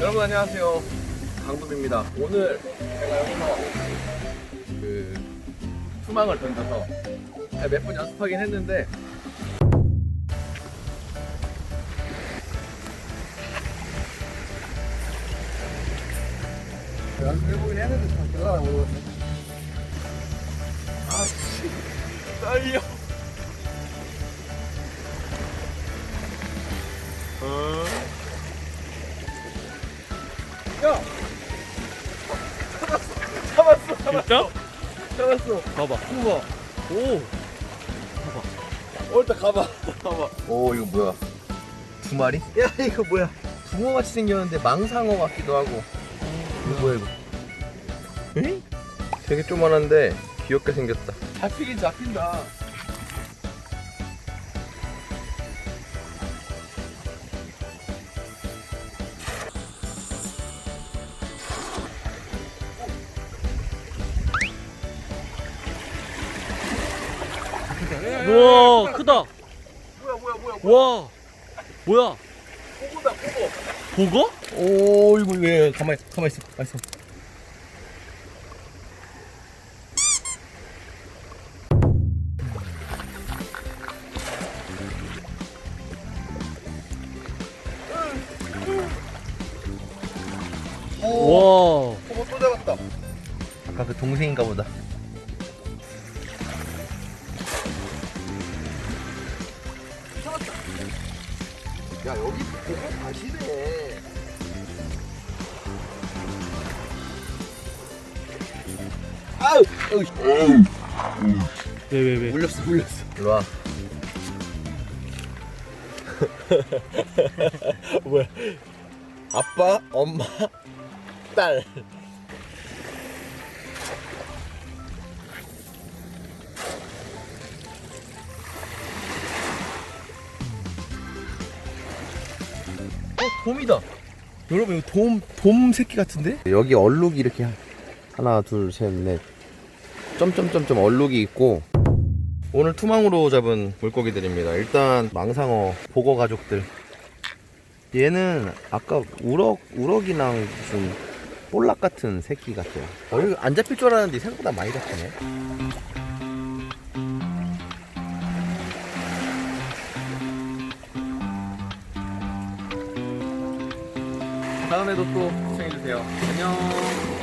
여러분 안녕하세요. 강도입니다. 오늘 제가 여기서 그 투망을 던져서 몇 번 연습하긴 했는데 연습해보긴 했는데 잘 모르겠네 아씨. 떨려 진짜? 잡았어! 봐봐. 봐봐! 오. 어, 일단 가봐. 가봐. 오, 이거 뭐야? 두 마리? 야, 이거 뭐야? 붕어 같이 생겼는데 망상어 같기도 하고. 이거 뭐야, 이거? 에? 되게 조만한데 귀엽게 생겼다. 잡히긴 잡힌다. 우와, 크다. 뭐야, 뭐야, 뭐야? 와. 뭐야? 보고다, 보고. 보거? 오, 이거 왜? 가만히, 가만히 있어, 가만히 있어. 오, 와. 보고 또 잡았다. 아까 그 동생인가 보다. 야, 여기 보고 가시네. 아우! 왜, 왜, 왜? 물렸어, 물렸어. 일로 와. 뭐야? 아빠, 엄마, 딸. 어, 돔이다. 여러분, 이거 돔, 돔 새끼 같은데? 여기 얼룩이 이렇게 하나, 둘, 셋, 넷. 점점점점 얼룩이 있고 오늘 투망으로 잡은 물고기들입니다. 일단 망상어, 보거 가족들. 얘는 아까 우럭 우럭이랑 무슨 볼락 같은 새끼 같아요. 어, 안 잡힐 줄 알았는데 생각보다 많이 잡히네. 다음에도 또 시청해주세요. 안녕.